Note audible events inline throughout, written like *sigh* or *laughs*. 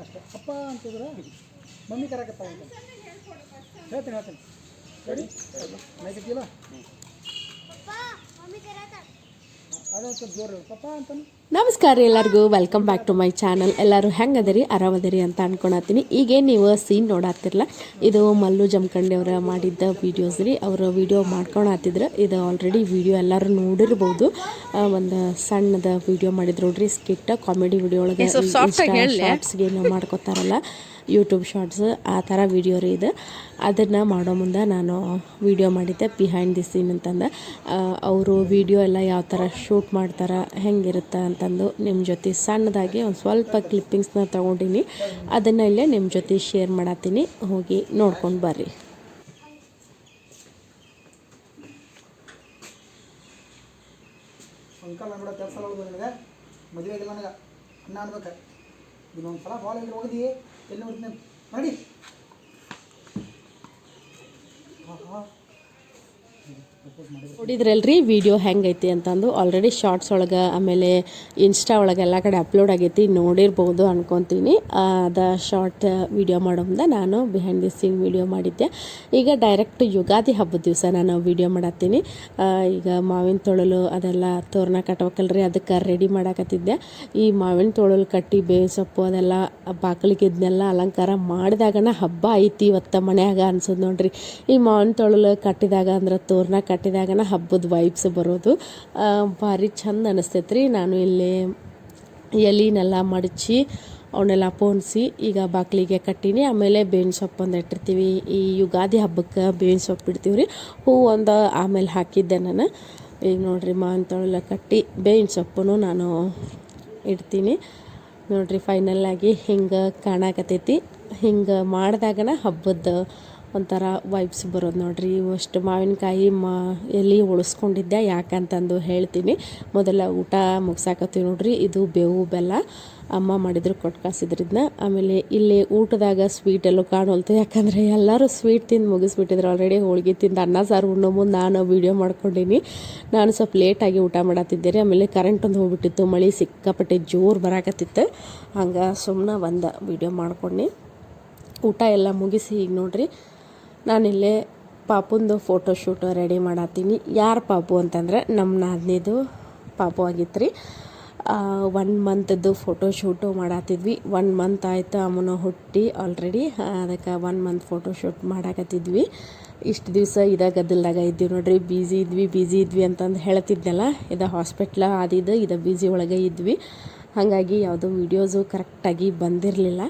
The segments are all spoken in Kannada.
ಅಷ್ಟೇ. ಅಪ್ಪ ಅಂತಿದ್ರೆ ಮಮ್ಮಿ ಕರಕಪ್ಪ ಅಂತ ಹೇಳ್ತೀನಿ ಹೇಳ್ತೀನಿ. ರೆಡಿ? ಮೈಕಿಲ್ಲ ಅದೊಂದು ಸ್ವಲ್ಪ ಜೋರು ಪಪ್ಪ ಅಂತಾನೆ ನಮಸ್ಕಾರ ಎಲ್ಲರಿಗೂ. Welcome back to my channel ಎಲ್ಲರೂ ಹೆಂಗದರಿ? ಅರಾಮದರಿ ಅಂತ ಅನ್ಕೊಳತ್ತೀನಿ. ಈಗ ನೀವು ಸೀನ್ ನೋಡಾತಿರಲ್ಲ ಇದು ಮಲ್ಲು ಜಮಖಂಡಿ ಅವರ ಮಾಡಿದ್ದ ವೀಡಿಯೋಸ್ ರೀ. ಅವರು ವಿಡಿಯೋ ಮಾಡ್ಕೊಳತ್ತಿದ್ರು ಇದು ಆಲ್ರೆಡಿ ವಿಡಿಯೋ ಎಲ್ಲರೂ ನೋಡಿರ್ಬೋದು. ಒಂದು ಸಣ್ಣದ ವಿಡಿಯೋ ಮಾಡಿದ್ರು ನೋಡ್ರಿ. ಸ್ಕಿಟ್ ಕಾಮಿಡಿ ವಿಡಿಯೋ ಒಳಗೆ ಶಾರ್ಟ್ಸ್ಗೆ ಏನೋ ಮಾಡ್ಕೋತಾರಲ್ಲ. ಯೂಟ್ಯೂಬ್ ಶಾರ್ಟ್ಸ್ ಆ ಥರ ವಿಡಿಯೋ ರೀ ಇದು. ಅದನ್ನು ಮಾಡೋ ಮುಂದೆ ನಾನು ವಿಡಿಯೋ ಮಾಡಿದ್ದೆ ಬಿಹೈಂಡ್ ದಿ ಸೀನ್ ಅಂತಂದು. ಅವರು ವೀಡಿಯೋ ಎಲ್ಲ ಯಾವ ಥರ ಶೂಟ್ ಮಾಡ್ತಾರೆ, ಹೆಂಗಿರುತ್ತೆ ಅಂತಂದು ನಿಮ್ಮ ಜೊತೆ ಸಣ್ಣದಾಗಿ ಒಂದು ಸ್ವಲ್ಪ ಕ್ಲಿಪ್ಪಿಂಗ್ಸ್ನ ತೊಗೊಂಡಿನಿ. ಅದನ್ನು ಇಲ್ಲೇ ನಿಮ್ಮ ಜೊತೆ ಶೇರ್ ಮಾಡತ್ತೀನಿ ಹೋಗಿ ನೋಡ್ಕೊಂಡು ಬರ್ರಿ. ಅಂಕಲ್ ಕೂಡ ಕೆಲಸ ಮದುವೆ ಆಗಿಲ್ಲ ನನಗೆ. ಅನ್ನ ಅನ್ಬೇಕು. ಇನ್ನೊಂದು ಸಲ ಬಾಲ್ ಎಲ್ಲಿ ಹೋಗಿದಿ ಎಲ್ಲಿ ನೋಡ್ತೀನಿ ನೋಡಿ ಹಾಂ ಹಾಂ ಪ್ರಪೋಸ್ ಮಾಡಿದ್ರು ನೋಡಿದ್ರಲ್ರಿ? ವಿಡಿಯೋ ಹೆಂಗೈತಿ ಅಂತಂದು ಆಲ್ರೆಡಿ ಶಾರ್ಟ್ಸ್ ಒಳಗೆ, ಆಮೇಲೆ ಇನ್ಸ್ಟಾ ಒಳಗೆ ಎಲ್ಲ ಕಡೆ ಅಪ್ಲೋಡ್ ಆಗೈತಿ, ನೋಡಿರ್ಬೋದು ಅನ್ಕೊತೀನಿ. ಅದ ಶಾರ್ಟ್ ವಿಡಿಯೋ ಮಾಡೋ ಮುಂದೆ ನಾನು ಬಿಹೈಂಡ್ ದಿ ಸೀನ್ ವಿಡಿಯೋ ಮಾಡಿದ್ದೆ. ಈಗ ಡೈರೆಕ್ಟ್ ಯುಗಾದಿ ಹಬ್ಬದ ದಿವಸ ನಾನು ವಿಡಿಯೋ ಮಾಡತ್ತೀನಿ. ಈಗ ಮಾವಿನ ತೊಳಲು ಅದೆಲ್ಲ ತೋರಣ ಕಟ್ಬೇಕಲ್ರಿ, ಅದಕ್ಕೆ ರೆಡಿ ಮಾಡಾಕತ್ತಿದ್ದೆ. ಈ ಮಾವಿನ ತೊಳಲು ಕಟ್ಟಿ, ಬೇವಿನ ಸೊಪ್ಪು ಅದೆಲ್ಲ ಬಾಗಿಲಿಗೆ ಇದನ್ನೆಲ್ಲ ಅಲಂಕಾರ ಮಾಡಿದಾಗನ ಹಬ್ಬ ಐತಿ ಇವತ್ತ ಮನ್ಯಾಗ ಅನ್ಸೋದು ನೋಡ್ರಿ. ಈ ಮಾವಿನ ತೊಳಲು ಕಟ್ಟಿದಾಗ ಅಂದ್ರೆ ತೋರಣ ಕಟ್ಟಿದಾಗನ ಹಬ್ಬದ ವೈಬ್ಸ್ ಬರೋದು. ಭಾರಿ ಚಂದ ಅನಿಸ್ತೈತೆ ರೀ ನಾನು ಇಲ್ಲಿ ಎಲಿನೆಲ್ಲ ಮಡಚಿ ಅವನ್ನೆಲ್ಲ ಪೋಣಿಸಿ ಈಗ ಬಾಕ್ಲಿಗೆ ಕಟ್ಟೀನಿ. ಆಮೇಲೆ ಬೇವಿನ ಸೊಪ್ಪು ಒಂದು ಇಟ್ಟಿರ್ತೀವಿ. ಈ ಯುಗಾದಿ ಹಬ್ಬಕ್ಕೆ ಬೇವಿನ ಸೊಪ್ಪು ಇಡ್ತೀವಿ ರೀ ಹೂವು ಒಂದು ಆಮೇಲೆ ಹಾಕಿದ್ದೆ ನಾನು. ಈಗ ನೋಡ್ರಿ ಮಾವಿನ ತೊಳೆಲ್ಲ ಕಟ್ಟಿ ಬೇವಿನ ಸೊಪ್ಪು ನಾನು ಇಡ್ತೀನಿ. ನೋಡ್ರಿ ಆಗಿ ಹಿಂಗೆ ಕಾಣಕತ್ತೈತಿ. ಹಿಂಗೆ ಮಾಡಿದಾಗನ ಹಬ್ಬದ ಒಂಥರ ವೈಬ್ಸ್ ಬರೋದು ನೋಡ್ರಿ. ಇವಷ್ಟು ಮಾವಿನಕಾಯಿ ಮಾ ಎಲ್ಲಿ ಉಳಿಸ್ಕೊಂಡಿದ್ದೆ ಯಾಕಂತಂದು ಹೇಳ್ತೀನಿ. ಮೊದಲ ಊಟ ಮುಗ್ಸಾಕತ್ತೀವಿ ನೋಡ್ರಿ. ಇದು ಬೇವು ಬೆಲ್ಲ. ಅಮ್ಮ ಮಾಡಿದ್ರು ಕೊಟ್ಟು ಕಳ್ಸಿದ್ರಿದ್ನ ಆಮೇಲೆ ಇಲ್ಲಿ ಊಟದಾಗ ಸ್ವೀಟ್ ಎಲ್ಲೂ ಕಾಣೋಲ್ತು ಯಾಕಂದರೆ ಎಲ್ಲರೂ ಸ್ವೀಟ್ ತಿಂದು ಮುಗಿಸ್ಬಿಟ್ಟಿದ್ರು. ಆಲ್ರೆಡಿ ಹೋಳಿಗೆ ತಿಂದು ಅನ್ನ, ಸಾರು, ಉಣ್ಣೋ ಮುಂದೆ ನಾನು ವೀಡಿಯೋ ಮಾಡ್ಕೊಂಡೀನಿ. ನಾನು ಸ್ವಲ್ಪ ಲೇಟಾಗಿ ಊಟ ಮಾಡತ್ತಿದ್ದೆ ರೀ ಆಮೇಲೆ ಕರೆಂಟ್ ಒಂದು ಹೋಗ್ಬಿಟ್ಟಿತ್ತು. ಮಳೆ ಸಿಕ್ಕಾಪಟ್ಟೆ ಜೋರು ಬರಾಕತ್ತಿತ್ತು. ಹಂಗೆ ಸುಮ್ಮನೆ ಒಂದು ವೀಡಿಯೋ ಮಾಡ್ಕೊಂಡು. ಊಟ ಎಲ್ಲ ಮುಗಿಸಿ ಈಗ ನೋಡ್ರಿ. ನಾನಿಲ್ಲೇ ಪಾಪುಂದು ಫೋಟೋಶೂಟ್ ರೆಡಿ ಮಾಡತ್ತೀನಿ ಯಾರು ಪಾಪು ಅಂತಂದ್ರೆ ನಮ್ಮ ನಾದಿನಿದು ಪಾಪು ಆಗಿತ್ತು ರೀ ಒನ್ ಮಂತ್ದು ಫೋಟೋಶೂಟು ಮಾಡತ್ತಿದ್ವಿ ಒನ್ ಮಂತ್ ಆಯಿತು ಅಮ್ಮನ ಹುಟ್ಟಿ ಆಲ್ರೆಡಿ ಅದಕ್ಕೆ ಒನ್ ಮಂತ್ ಫೋಟೋಶೂಟ್ ಮಾಡಾಕತ್ತಿದ್ವಿ. ಇಷ್ಟು ದಿವಸ ಇದ ಗದ್ದಲ್ದಾಗ ಇದ್ದೀವಿ ನೋಡ್ರಿ. ಬ್ಯುಸಿ ಇದ್ವಿ ಬ್ಯುಸಿ ಇದ್ವಿ ಅಂತಂದು ಹೇಳ್ತಿದ್ನಲ್ಲ, ಇದು ಹಾಸ್ಪಿಟ್ಲ ಆದಿದ್ದು ಇದು ಬ್ಯುಸಿ ಒಳಗೆ ಇದ್ವಿ. ಹಾಗಾಗಿ ಯಾವುದೋ ವೀಡಿಯೋಸು ಕರೆಕ್ಟಾಗಿ ಬಂದಿರಲಿಲ್ಲ.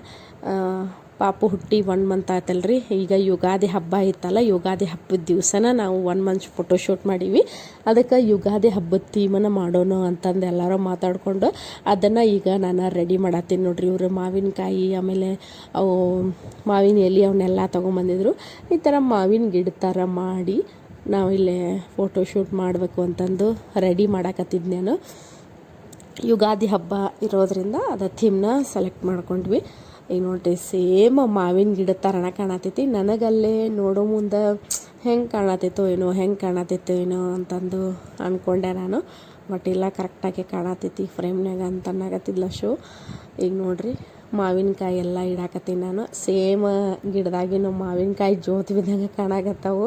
ಪಾಪು ಹುಟ್ಟಿ ಒನ್ ಮಂತ್ ಆಯ್ತಲ್ರಿ ಈಗ ಯುಗಾದಿ ಹಬ್ಬ ಇತ್ತಲ್ಲ ಯುಗಾದಿ ಹಬ್ಬದ ದಿವಸನ ನಾವು ಒನ್ ಮಂತ್ ಫೋಟೋ ಶೂಟ್ ಮಾಡೀವಿ. ಅದಕ್ಕೆ ಯುಗಾದಿ ಹಬ್ಬದ ಥೀಮನ್ನು ಮಾಡೋಣ ಅಂತಂದು ಎಲ್ಲರೂ ಮಾತಾಡಿಕೊಂಡು ಅದನ್ನು ಈಗ ನಾನು ರೆಡಿ ಮಾಡತ್ತೀನಿ ನೋಡ್ರಿ. ಇವರು ಮಾವಿನಕಾಯಿ, ಆಮೇಲೆ ಅವು ಮಾವಿನ ಎಲೆ ಅವನ್ನೆಲ್ಲ ತೊಗೊಂಬಂದಿದ್ರು. ಈ ಥರ ಮಾವಿನ ಗಿಡ ಥರ ಮಾಡಿ ನಾವು ಇಲ್ಲೇ ಫೋಟೋ ಶೂಟ್ ಮಾಡಬೇಕು ಅಂತಂದು ರೆಡಿ ಮಾಡಾಕತ್ತಿದ್ದು ನಾನು. ಯುಗಾದಿ ಹಬ್ಬ ಇರೋದರಿಂದ ಅದು ಥೀಮ್ನ ಸೆಲೆಕ್ಟ್ ಮಾಡ್ಕೊಂಡ್ವಿ. ಈಗ ನೋಡ್ರಿ, ಸೇಮ್ ಮಾವಿನ ಗಿಡ ಥರನ ಕಾಣತೈತಿ. ನನಗಲ್ಲೇ ನೋಡೋ ಮುಂದೆ ಹೆಂಗೆ ಕಾಣತೈತೋ ಏನೋ, ಹೆಂಗೆ ಕಾಣತೈತೋ ಏನೋ ಅಂತಂದು ಅಂದ್ಕೊಂಡೆ ನಾನು. ಬಟ್ ಇಲ್ಲ ಕರೆಕ್ಟಾಗಿ ಕಾಣತೈತಿ ಫ್ರೇಮ್ನಾಗ ಅಂತ ಅನ್ನಕತ್ತಿದ್ಲ ಶೋ. ಈಗ ನೋಡ್ರಿ, ಮಾವಿನಕಾಯಿ ಎಲ್ಲ ಇಡಾಕತ್ತೀನಿ ನಾನು. ಸೇಮ್ ಗಿಡದಾಗಿನ ಮಾವಿನಕಾಯಿ ಜೋತು ಬಿದ್ದಂಗೆ ಕಾಣಾಕತ್ತಾವು.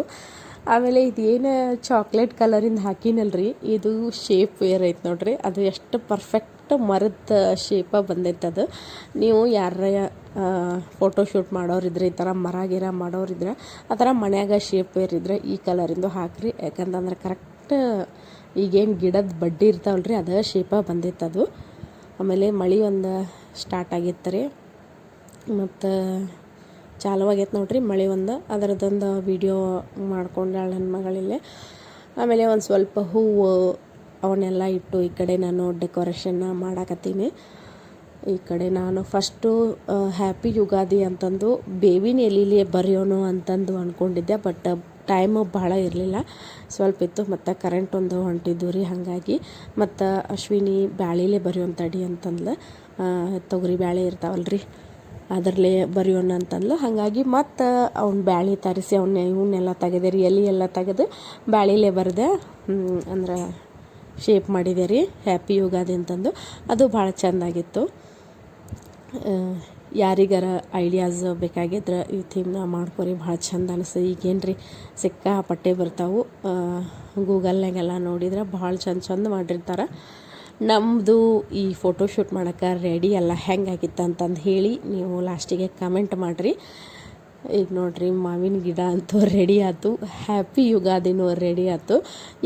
ಆಮೇಲೆ ಇದೇನು ಚಾಕ್ಲೇಟ್ ಕಲರಿಂದ ಹಾಕಿನಲ್ರಿ, ಇದು ಶೇಪ್ ವೇರ್ ಐತೆ ನೋಡ್ರಿ. ಅದು ಎಷ್ಟು ಪರ್ಫೆಕ್ಟ್ ಮರದ ಶೇಪ ಬಂದೈತೆ ಅದು. ನೀವು ಯಾರ ಫೋಟೋ ಶೂಟ್ ಮಾಡೋರಿದ್ರೆ, ಈ ಥರ ಮರ ಗಿರ ಮಾಡೋರಿದ್ರೆ, ಆ ಥರ ಮನ್ಯಾಗ ಶೇಪ್ ಬೇರಿದ್ರೆ ಈ ಕಲರಿಂದು ಹಾಕ್ರಿ. ಯಾಕಂತಂದ್ರೆ ಕರೆಕ್ಟ್ ಈಗೇನು ಗಿಡದ ಬಡ್ಡಿ ಇರ್ತಾವಲ್ಲ ರೀ ಅದೇ ಶೇಪ ಬಂದೈತೆ ಅದು. ಆಮೇಲೆ ಮಳೆ ಒಂದು ಸ್ಟಾರ್ಟ್ ಆಗಿತ್ತು ರೀ. ಮತ್ತು ಚಾಲುವಾಗೈತೆ ನೋಡ್ರಿ ಮಳೆ ಒಂದು. ಅದರದ್ದೊಂದು ವಿಡಿಯೋ ಮಾಡ್ಕೊಂಡಾಳ ನನ್ನ ಆಮೇಲೆ ಒಂದು ಸ್ವಲ್ಪ ಹೂವು ಅವನ್ನೆಲ್ಲ ಇಟ್ಟು ಈ ಕಡೆ ನಾನು ಡೆಕೋರೇಷನ್ನ ಮಾಡಾಕತ್ತೀನಿ. ಈ ಕಡೆ ನಾನು ಫಸ್ಟು ಹ್ಯಾಪಿ ಯುಗಾದಿ ಅಂತಂದು ಬೇವಿನ ಎಲೀಲಿ ಬರೆಯೋನು ಅಂತಂದು ಅಂದ್ಕೊಂಡಿದ್ದೆ ಬಟ್ ಟೈಮು ಭಾಳ ಇರಲಿಲ್ಲ. ಸ್ವಲ್ಪ ಇತ್ತು, ಮತ್ತು ಕರೆಂಟ್ ಒಂದು ಹೊಂಟಿದ್ದು ರೀ, ಹಾಗಾಗಿ. ಮತ್ತು ಅಶ್ವಿನಿ ಬ್ಯಾಳಿಲೆ ಬರೆಯೋನ್ ತಡಿ ಅಂತಂದ್ಲು. ತೊಗರಿ ಬ್ಯಾಳೆ ಇರ್ತಾವಲ್ರಿ ಅದರಲ್ಲೇ ಬರೆಯೋಣ ಅಂತಂದ್ಲು. ಹಾಗಾಗಿ ಮತ್ತು ಅವ್ನ ಬ್ಯಾಳಿ ತರಿಸಿ ಅವನ್ನ ಇವನ್ನೆಲ್ಲ ತೆಗೆದೆ ರೀ, ಎಲೆ ಎಲ್ಲ ತೆಗೆದು ಬ್ಯಾಳಿಲೆ ಬರೆದೆ. ಅಂದ್ರೆ ಶೇಪ್ ಮಾಡಿದೆ ರೀ. ಹ್ಯಾಪಿ ಯುಗಾದಿ ಅಂತಂದು. ಅದು ಭಾಳ ಆಗಿತ್ತು ಯಾರಿಗಾರ ಐಡಿಯಾಸ್ ಬೇಕಾಗಿದ್ರೆ ಈ ಥೀಮ್ನ ಮಾಡ್ಕೊರಿ. ಭಾಳ ಚಂದ ಅನಿಸ್ತದೆ ಈಗೇನು ರೀ ಸಿಕ್ಕಾಪಟ್ಟೆ ಬರ್ತಾವೆ. ಗೂಗಲ್ನಾಗೆಲ್ಲ ನೋಡಿದ್ರೆ ಭಾಳ ಚಂದ ಚಂದ ಮಾಡಿರ್ತಾರೆ. ನಮ್ಮದು ಈ ಫೋಟೋ ಶೂಟ್ ಮಾಡೋಕೆ ರೆಡಿ ಎಲ್ಲ ಹೆಂಗಾಗಿತ್ತು ಅಂತಂದು ಹೇಳಿ ನೀವು ಲಾಸ್ಟಿಗೆ ಕಮೆಂಟ್ ಮಾಡಿರಿ. ಈಗ ನೋಡ್ರಿ ಮಾವಿನ ಗಿಡ ಅಂತೂ ರೆಡಿ ಆಯ್ತು. ಹ್ಯಾಪಿ ಯುಗಾದಿನೂ ರೆಡಿ ಆಯ್ತು.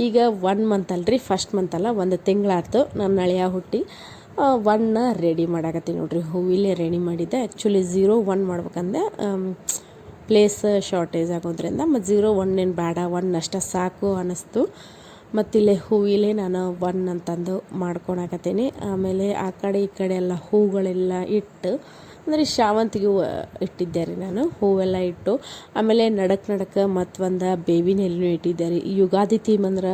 ಈಗ ಒನ್ ಮಂತ್ ಅಲ್ರಿ ಫಸ್ಟ್ ಮಂತ್ ಅಲ್ಲ, ಒಂದು ತಿಂಗಳಾಯ್ತು ನನ್ನ ಅಳಿಯ ಹುಟ್ಟಿ. ಒನ್ನ ರೆಡಿ ಮಾಡಾಕತ್ತೀನಿ ನೋಡ್ರಿ. ಹೂವಿಲೇ ರೆಡಿ ಮಾಡಿದ್ದೆ. ಆ್ಯಕ್ಚುಲಿ ಝೀರೋ ಒನ್ ಮಾಡ್ಬೇಕಂದೆ ಪ್ಲೇಸ್ ಶಾರ್ಟೇಜ್ ಆಗೋದ್ರಿಂದ ಮತ್ತು ಝೀರೋ ಒನ್ ಏನು ಬೇಡ ಒನ್ ಅಷ್ಟೇ ಸಾಕು ಅನ್ನಿಸ್ತು ಮತ್ತಿಲ್ಲೇ ಹೂವಿಲೇ ನಾನು ಒನ್ ಅಂತಂದು ಮಾಡ್ಕೊಳಕತ್ತೀನಿ ಆಮೇಲೆ ಆ ಕಡೆ ಈ ಕಡೆ ಎಲ್ಲ ಹೂಗಳೆಲ್ಲ ಇಟ್ಟು ಅಂದರೆ ಶಾವಂತಿಗೆ ಹೂವು ಇಟ್ಟಿದ್ದೆ ರೀ ನಾನು, ಹೂವೆಲ್ಲ ಇಟ್ಟು. ಆಮೇಲೆ ನಡಕ್ ನಡಕ ಮತ್ತೊಂದು ಬೇವಿನ ಎಲೆನೂ ಇಟ್ಟಿದ್ದೆ ರೀ ಯುಗಾದಿ ಥೀಮ್ ಅಂದ್ರೆ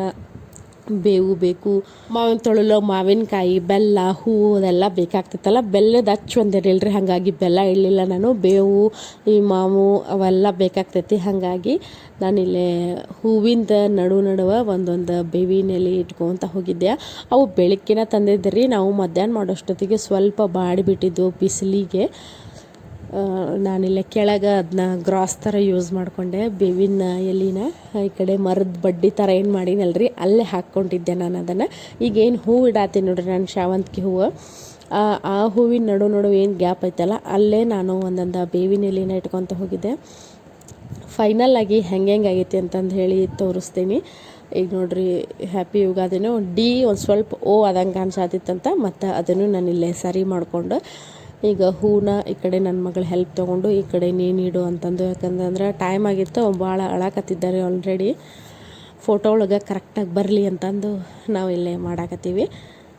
ಬೇವು ಬೇಕು, ಮಾವಿನ ತೊಳಲು, ಮಾವಿನಕಾಯಿ, ಬೆಲ್ಲ ಹೂವು ಅದೆಲ್ಲ ಬೇಕಾಗ್ತೈತಲ್ಲ ಬೆಲ್ಲದ ಹಚ್ಚು ಒಂದಿರಲ್ರಿ ಹಾಗಾಗಿ ಬೆಲ್ಲ ಇಡಲಿಲ್ಲ ನಾನು. ಬೇವು, ಈ ಮಾವು ಅವೆಲ್ಲ ಬೇಕಾಗ್ತೈತಿ. ಹಾಗಾಗಿ ನಾನಿಲ್ಲೇ ಹೂವಿಂದ ನಡು ನಡುವೆ ಒಂದೊಂದು ಬೇವಿನಲ್ಲಿ ಇಟ್ಕೊತ ಹೋಗಿದ್ದೆ. ಅವು ಬೆಳಕಿನ ತಂದಿದ್ದೆ ರೀ ನಾವು ಮಧ್ಯಾಹ್ನ ಮಾಡೋಷ್ಟೊತ್ತಿಗೆ ಸ್ವಲ್ಪ ಬಾಡಿಬಿಟ್ಟಿದ್ದು ಬಿಸಿಲಿಗೆ. ನಾನಿಲ್ಲ, ಕೆಳಗೆ ಅದನ್ನ ಗ್ರಾಸ್ ಥರ ಯೂಸ್ ಮಾಡಿಕೊಂಡೆ, ಬೇವಿನ ಎಲಿನ ಈ ಕಡೆ ಮರದ ಬಡ್ಡಿ ಥರ ಏನು ಮಾಡಿನಲ್ರಿ, ಅಲ್ಲೇ ಹಾಕ್ಕೊಂಡಿದ್ದೆ ನಾನು ಅದನ್ನು. ಈಗೇನು ಹೂವು ಇಡಾತೀನಿ ನೋಡ್ರಿ ನಾನು ಶಾವಂತಿಗೆ ಹೂವು. ಆ ಹೂವಿನ ನಡು ನಡು ಏನು ಗ್ಯಾಪ್ ಐತಲ್ಲ, ಅಲ್ಲೇ ನಾನು ಒಂದೊಂದು ಬೇವಿನ ಎಲಿನ ಇಟ್ಕೊತ ಹೋಗಿದ್ದೆ. ಫೈನಲ್ ಆಗಿ ಹೆಂಗೆ ಹೆಂಗೆ ಆಗೈತಿ ಅಂತಂದು ಹೇಳಿ ತೋರಿಸ್ತೀನಿ. ಈಗ ನೋಡ್ರಿ ಹ್ಯಾಪಿ ಯುಗಾದಿನೂ ಡಿ ಒಂದು ಸ್ವಲ್ಪ ಓ ಆದಂಗೆ ಕಾಣಿಸಾತಿತ್ತಂತ ಮತ್ತು ಅದನ್ನು ನಾನು ಇಲ್ಲೇ ಸರಿ ಮಾಡಿಕೊಂಡು ಈಗ ಹೂನ ಈ ಕಡೆ ನನ್ನ ಮಗಳ ಹೆಲ್ಪ್ ತೊಗೊಂಡು, ಈ ಕಡೆ ನೀನು ಇಡು ಅಂತಂದು ಯಾಕಂದ್ರೆ ಟೈಮ್ ಆಗಿತ್ತು ಭಾಳ ಅಳಾಕತ್ತಿದ್ದಾರೆ ಆಲ್ರೆಡಿ ಫೋಟೋ ಒಳಗೆ ಕರೆಕ್ಟಾಗಿ ಬರಲಿ ಅಂತಂದು ನಾವು ಇಲ್ಲೇ ಮಾಡಾಕತ್ತೀವಿ.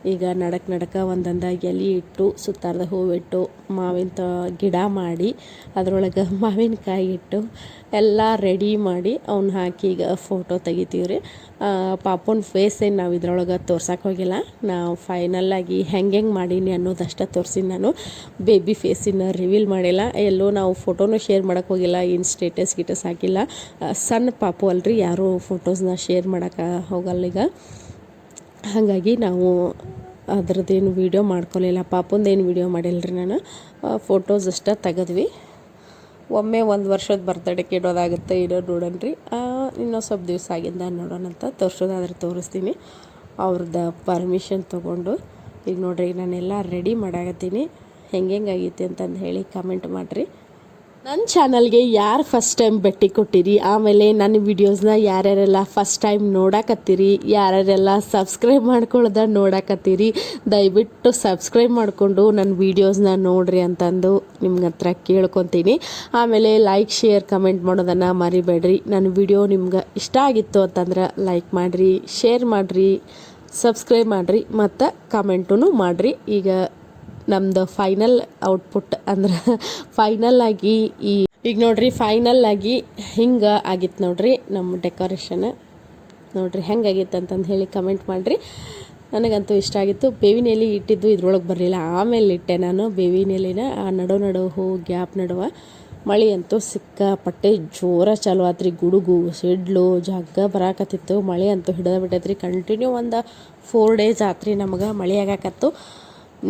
ಈಗ ನಡಕ್ ನಡಕ ಒಂದೊಂದಾಗಿ ಎಲೆ ಇಟ್ಟು, ಸುತ್ತಾರ್ದ ಹೂವಿಟ್ಟು ಮಾವಿನ ತ ಗಿಡ ಮಾಡಿ, ಅದರೊಳಗೆ *laughs* ಮಾವಿನಕಾಯಿ ಇಟ್ಟು ಎಲ್ಲ ರೆಡಿ ಮಾಡಿ ಅವ್ನ ಹಾಕಿ ಈಗ ಫೋಟೋ ತೆಗಿತೀವಿ ರೀ. ಪಾಪನ ಫೇಸ್ ಏನು ನಾವು ಇದ್ರೊಳಗೆ ತೋರ್ಸಕ್ಕೆ ಹೋಗಿಲ್ಲ. ನಾವು ಫೈನಲ್ಲಾಗಿ ಹೆಂಗೆ ಹೆಂಗೆ ಮಾಡೀನಿ ಅನ್ನೋದಷ್ಟೇ ತೋರಿಸಿನಿ ನಾನು. ಬೇಬಿ ಫೇಸಿನ ರಿವೀಲ್ ಮಾಡಿಲ್ಲ. ಎಲ್ಲೂ ನಾವು ಫೋಟೋನು ಶೇರ್ ಮಾಡೋಕ್ಕೆ ಹೋಗಿಲ್ಲ. ಏನು ಸ್ಟೇಟಸ್ ಗಿಟಸ್ ಹಾಕಿಲ್ಲ. ಸಣ್ಣ ಪಾಪು ಅಲ್ರಿ, ಯಾರೂ ಫೋಟೋಸ್ನ ಶೇರ್ ಮಾಡೋಕೆ ಹೋಗಲ್ಲ ಈಗ. ಹಾಗಾಗಿ ನಾವು ಅದ್ರದ್ದೇನು ವೀಡಿಯೋ ಮಾಡ್ಕೊಲಿಲ್ಲ ಪಾಪಂದೇನು ವೀಡಿಯೋ ಮಾಡಿಲ್ಲ ರೀ ನಾನು ಫೋಟೋಸ್ ಅಷ್ಟೇ ತೆಗೆದ್ವಿ. ಒಮ್ಮೆ ಒಂದು ವರ್ಷದ ಬರ್ತಡೇಗೆ ಇಡೋದಾಗುತ್ತೆ, ಇಡೋ ನೋಡೋಣ ರೀ ಇನ್ನೂ ಸ್ವಲ್ಪ ದಿವಸ ಆಗಿಂದ ನೋಡೋಣ ಅಂತ ತೋರಿಸೋದಾದ್ರೆ ತೋರಿಸ್ತೀನಿ. ಅವ್ರದ್ದು ಪರ್ಮಿಷನ್ ತೊಗೊಂಡು. ಈಗ ನೋಡಿರಿ, ನಾನೆಲ್ಲ ರೆಡಿ ಮಾಡಾಕತ್ತೀನಿ. ಹೆಂಗೆ ಆಗೈತಿ ಅಂತಂದು ಹೇಳಿ ಕಮೆಂಟ್ ಮಾಡಿರಿ. ನನ್ನ ಚಾನಲ್ಗೆ ಯಾರು ಫಸ್ಟ್ ಟೈಮ್ ಭೇಟಿ ಕೊಟ್ಟಿರಿ? ಆಮೇಲೆ ನನ್ನ ವಿಡಿಯೋಸ್ನ ಯಾರ್ಯಾರೆಲ್ಲ ಫಸ್ಟ್ ಟೈಮ್ ನೋಡಕತ್ತೀರಿ? ಯಾರ್ಯಾರೆಲ್ಲ ಸಬ್ಸ್ಕ್ರೈಬ್ ಮಾಡ್ಕೊಳ್ಳೋದ ನೋಡಕತ್ತೀರಿ? ದಯವಿಟ್ಟು ಸಬ್ಸ್ಕ್ರೈಬ್ ಮಾಡಿಕೊಂಡು ನನ್ನ ವೀಡಿಯೋಸ್ನ ನೋಡ್ರಿ ಅಂತಂದು ನಿಮ್ಗೆ ಹತ್ರ ಕೇಳ್ಕೊತೀನಿ. ಆಮೇಲೆ ಲೈಕ್ ಶೇರ್ ಕಮೆಂಟ್ ಮಾಡೋದನ್ನು ಮರಿಬೇಡ್ರಿ. ನನ್ನ ವಿಡಿಯೋ ನಿಮ್ಗೆ ಇಷ್ಟ ಆಗಿತ್ತು ಅಂತಂದ್ರೆ ಲೈಕ್ ಮಾಡಿರಿ ಶೇರ್ ಮಾಡಿರಿ ಸಬ್ಸ್ಕ್ರೈಬ್ ಮಾಡಿರಿ, ಮತ್ತು ಕಮೆಂಟೂ ಮಾಡಿರಿ. ಈಗ ನಮ್ದು ಫೈನಲ್ ಔಟ್ಪುಟ್ ಅಂದ್ರೆ ಫೈನಲ್ ಆಗಿ ಈ, ಈಗ ನೋಡ್ರಿ ಫೈನಲ್ ಆಗಿ ಹಿಂಗೆ ಆಗಿತ್ತು ನೋಡ್ರಿ ನಮ್ಮ ಡೆಕೋರೇಷನ್ ನೋಡ್ರಿ ಹೆಂಗಾಗಿತ್ತು ಅಂತಂದು ಹೇಳಿ ಕಮೆಂಟ್ ಮಾಡಿರಿ. ನನಗಂತೂ ಇಷ್ಟ ಆಗಿತ್ತು. ಬೇವಿನ ಎಲೆ ಇಟ್ಟಿದ್ದು ಇದ್ರೊಳಗೆ ಬರಲಿಲ್ಲ. ಆಮೇಲೆ ಇಟ್ಟೆ ನಾನು ಬೇವಿನ ಎಲೆನ ಆ ನಡು ನಡು ಹೂ, ಗ್ಯಾಪ್ ನಡುವ ಮಳೆ ಅಂತೂ ಸಿಕ್ಕಾಪಟ್ಟೆ ಜೋರ ಚಾಲು ಆತ್ರಿ. ಗುಡುಗು, ಸಿಡ್ಲು ಜಗ್ಗ ಬರಾಕತ್ತಿತ್ತು. ಮಳೆ ಅಂತೂ ಹಿಡಿದ ಬಿಟ್ಟೈತ್ರಿ. ಕಂಟಿನ್ಯೂ ಒಂದು ಫೋರ್ ಡೇಸ್ ಆತ್ರಿ ನಮಗೆ ಮಳೆ ಆಗಾಕತ್ತು.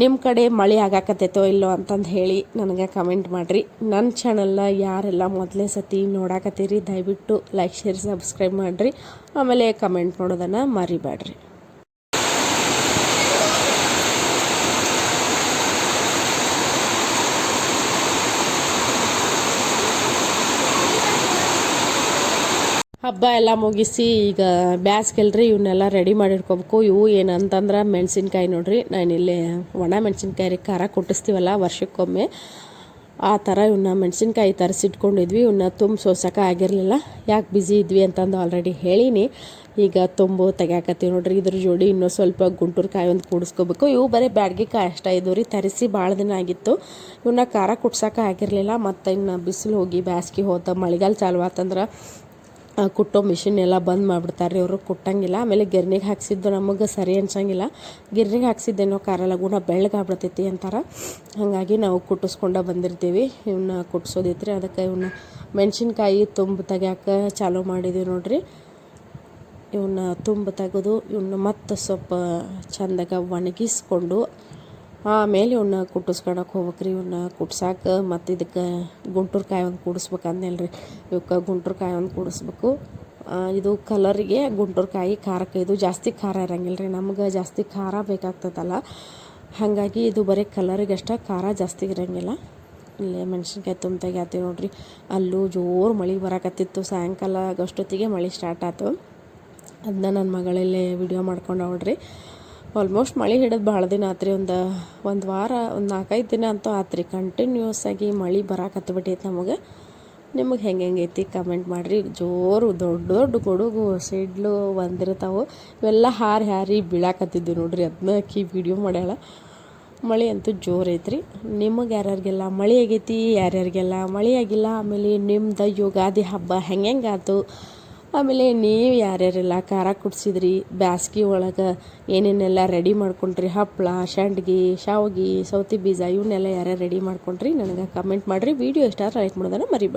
ನಿಮ್ಮ ಕಡೆ ಮಳೆ ಆಗಾಕತ್ತೈತೋ ಇಲ್ಲೋ ಅಂತಂದು ಹೇಳಿ ನನಗೆ ಕಮೆಂಟ್ ಮಾಡಿರಿ. ನನ್ನ ಚಾನಲ್ನ ಯಾರೆಲ್ಲ ಮೊದಲೇ ಸತಿ ನೋಡಾಕತ್ತೀರಿ, ದಯವಿಟ್ಟು ಲೈಕ್ ಶೇರ್ ಸಬ್ಸ್ಕ್ರೈಬ್ ಮಾಡಿರಿ. ಆಮೇಲೆ ಕಮೆಂಟ್ ಮಾಡೋದನ್ನು ಮರಿಬೇಡ್ರಿ ಹಬ್ಬ ಎಲ್ಲ ಮುಗಿಸಿ ಈಗ ಬ್ಯಾಸ್ಗೆಲ್ರಿ ಇವನ್ನೆಲ್ಲ ರೆಡಿ ಮಾಡಿಟ್ಕೋಬೇಕು. ಇವು ಏನಂತಂದ್ರೆ ಮೆಣಸಿನ್ಕಾಯಿ ನೋಡ್ರಿ. ನಾನಿಲ್ಲಿ ಒಣ ಮೆಣಸಿನ್ಕಾಯಿ ಖಾರ ಕೊಟ್ಟಿಸ್ತೀವಲ್ಲ ವರ್ಷಕ್ಕೊಮ್ಮೆ. ಆ ಥರ ಇವನ್ನ ಮೆಣಸಿನ್ಕಾಯಿ ತರಿಸಿಟ್ಕೊಂಡಿದ್ವಿ. ಇವನ್ನ ತುಂಬ ಸೋಸಕ್ಕೆ ಆಗಿರಲಿಲ್ಲ. ಯಾಕೆ ಬ್ಯುಸಿ ಇದ್ವಿ ಅಂತಂದು ಆಲ್ರೆಡಿ ಹೇಳೀನಿ. ಈಗ ತುಂಬು ತೆಗ್ಯಾಕತ್ತೀವಿ ನೋಡ್ರಿ. ಇದ್ರ ಜೋಡಿ ಇನ್ನೂ ಸ್ವಲ್ಪ ಗುಂಟೂರು ಕಾಯಿ ಒಂದು ಕೂಡಿಸ್ಕೋಬೇಕು. ಇವು ಬರೀ ಬ್ಯಾಡ್ಗೆ ಕಾಯಿ ಅಷ್ಟ ಇದ್ವು ರೀ. ತರಿಸಿ ಭಾಳ ದಿನ ಆಗಿತ್ತು. ಇವನ್ನ ಖಾರ ಕುಟ್ಸಕ್ಕೆ ಆಗಿರಲಿಲ್ಲ. ಮತ್ತು ಇನ್ನು ಬಿಸಿಲು ಹೋಗಿ ಬ್ಯಾಸ್ಗೆ ಹೋತ ಮಳೆಗಾಲ ಚಾಲು ಆತಂದ್ರೆ ಕುಟ್ಟೋ ಮಿಷಿನ್ ಎಲ್ಲ ಬಂದ್ ಮಾಡಿಬಿಡ್ತಾರೆ ರೀ ಅವರು, ಕುಟ್ಟಂಗಿಲ್ಲ. ಆಮೇಲೆ ಗಿರ್ನಿಗೆ ಹಾಕ್ಸಿದ್ದು ನಮಗೆ ಸರಿ ಅನ್ಸಂಗಿಲ್ಲ. ಗಿರ್ನಿಗೆ ಹಾಕ್ಸಿದ್ದೇನೋ ಖಾರ ಗುಣ ಬೆಳ್ಳಗೆ ಆಗ್ಬಿಡ್ತೈತಿ ಅಂತಾರೆ. ಹಾಗಾಗಿ ನಾವು ಕುಟ್ಟಿಸ್ಕೊಂಡ ಬಂದಿರ್ತೀವಿ. ಇವನ್ನ ಕುಟ್ಸೋದೈತ್ರಿ ಅದಕ್ಕೆ ಇವನ್ನ ಮೆಣಸಿನ್ಕಾಯಿ ತುಂಬ ತೆಗ್ಯಾಕ ಚಾಲೂ ಮಾಡಿದ್ದೀವಿ ನೋಡ್ರಿ. ಇವನ್ನ ತುಂಬ ತೆಗೆದು ಇವನ್ನ ಮತ್ತೆ ಸ್ವಲ್ಪ ಚಂದಾಗ ಒಣಗಿಸ್ಕೊಂಡು ಆಮೇಲೆ ಇವನ್ನ ಕುಟ್ಟಿಸ್ಕೊಳಕ್ಕೆ ಹೋಗ್ಬೇಕ್ರಿ ಇವನ್ನ ಕುಟ್ಸಾಕ ಮತ್ತು ಇದಕ್ಕೆ ಗುಂಟೂರು ಕಾಯಿ ಒಂದು ಕೂಡಿಸ್ಬೇಕು ಅಂದ್ನಲ್ರಿ. ಇವಕ್ಕೆ ಗುಂಟೂರು ಕಾಯಿ ಒಂದು ಕೂಡಿಸ್ಬೇಕು ಇದು ಕಲರಿಗೆ ಗುಂಟೂರು ಕಾಯಿ ಖಾರಕ್ಕೆ ಇದು ಜಾಸ್ತಿ ಖಾರ ಇರಂಗಿಲ್ಲ ರೀ ನಮ್ಗೆ ಜಾಸ್ತಿ ಖಾರ ಬೇಕಾಗ್ತದಲ್ಲ. ಹಾಗಾಗಿ ಇದು ಬರೀ ಕಲರಿಗೆ ಅಷ್ಟೇ ಖಾರ ಜಾಸ್ತಿ ಇರಂಗಿಲ್ಲ. ಇಲ್ಲೇ ಮೆಣಸಿನ್ಕಾಯಿ ತುಂಬ ತೆಗ್ಯಾತೀವಿ ನೋಡ್ರಿ. ಅಲ್ಲೂ ಜೋರು ಮಳೆ ಬರಕತ್ತಿತ್ತು. ಸಾಯಂಕಾಲ ಅಷ್ಟೊತ್ತಿಗೆ ಮಳೆ ಸ್ಟಾರ್ಟ್ ಆಯ್ತು ಅದನ್ನ ನನ್ನ ಮಗಳಲ್ಲೇ ವಿಡಿಯೋ ಮಾಡ್ಕೊಂಡು ನೋಡ್ರಿ ಆಲ್ಮೋಸ್ಟ್ ಮಳೆ ಹಿಡಿದು ಭಾಳ ದಿನ ಆತ್ರಿ. ಒಂದು ಒಂದು ವಾರ, ಒಂದು ನಾಲ್ಕೈದು ದಿನ ಅಂತೂ ಆತ್ರಿ. ಕಂಟಿನ್ಯೂಸ್ ಆಗಿ ಮಳೆ ಬರಾಕತ್ಬಿಟ್ಟೈತೆ ನಮಗೆ. ನಿಮಗೆ ಹೆಂಗೆ ಹೆಂಗೈತಿ ಕಮೆಂಟ್ ಮಾಡಿರಿ. ಜೋರು ದೊಡ್ಡ ದೊಡ್ಡ ಕೊಡುಗು, ಸಿಡ್ಲು ಬಂದಿರ್ತಾವೆ. ಇವೆಲ್ಲ ಹಾರಿ ಹಾರಿ ಬೀಳಾಕತ್ತಿದ್ವಿ ನೋಡ್ರಿ. ಅದನ್ನ ಅಕ್ಕಿ ವಿಡಿಯೋ ಮಾಡ್ಯಾಳ. ಮಳೆ ಅಂತೂ ಜೋರು ಐತ್ರಿ. ನಿಮಗೆ ಯಾರ್ಯಾರಿಗೆಲ್ಲ ಮಳೆ ಆಗೈತಿ, ಯಾರ್ಯಾರಿಗೆಲ್ಲ ಮಳೆ ಆಗಿಲ್ಲ, ಆಮೇಲೆ ನಿಮ್ದು ಯುಗಾದಿ ಹಬ್ಬ ಹೆಂಗೆ ಆಯ್ತು ಆಮೇಲೆ ನೀವು ಯಾರ್ಯಾರೆಲ್ಲ ಖಾರ ಕುಡ್ಸಿದ್ರಿ, ಬ್ಯಾಸ್ಗೆ ಒಳಗೆ ಏನೇನೆಲ್ಲ ರೆಡಿ ಮಾಡ್ಕೊಂಡ್ರಿ ಹಪ್ಪಳ ಸಂಡ್ಗಿ ಶಾವ್ಗೆ, ಸೌತಿ ಬೀಜ ಇವನ್ನೆಲ್ಲ ಯಾರ್ಯಾರು ರೆಡಿ ಮಾಡ್ಕೊಂಡ್ರಿ, ನನಗೆ ಕಮೆಂಟ್ ಮಾಡಿರಿ. ವಿಡಿಯೋ ಇಷ್ಟ ಲೈಕ್ ಮಾಡೋದನ್ನು ಮರಿಬೇಡಿ.